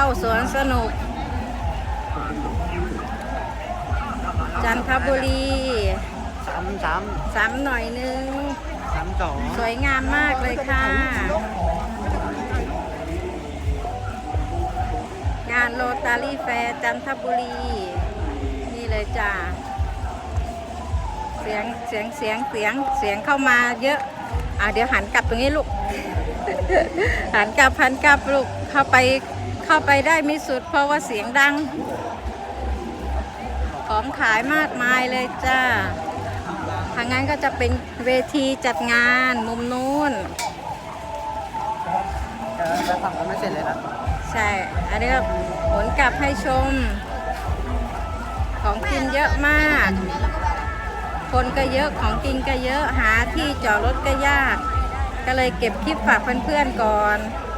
เข้าสวนสนุก จันทบุรีสามสามสามหน่อยนึง สามสองสวยงามมากเลยค่ะ งานโรตารี่แฟร์จันทบุรี นี่เลยจ้าเสียงเสียงเสียงเสียงเสียงเข้ามาเยอะ อะเดี๋ยวหันกลับตรงนี้ลูก หันกลับหันกลับลูกเข้าไป เข้าไปได้ไม่สุดเพราะว่าเสียงดัง ของขายมากมายเลยจ้าทางนั้นก็จะเป็นเวทีจัดงานมุมนู้นจะสั่งกันไม่เสร็จเลยนะใช่ อันนี้ก็หมุนกลับให้ชม ของกินเยอะมาก คนก็เยอะของกินก็เยอะหาที่จอดรถก็ยาก ก็เลยเก็บคลิปฝากเพื่อนๆก่อนเ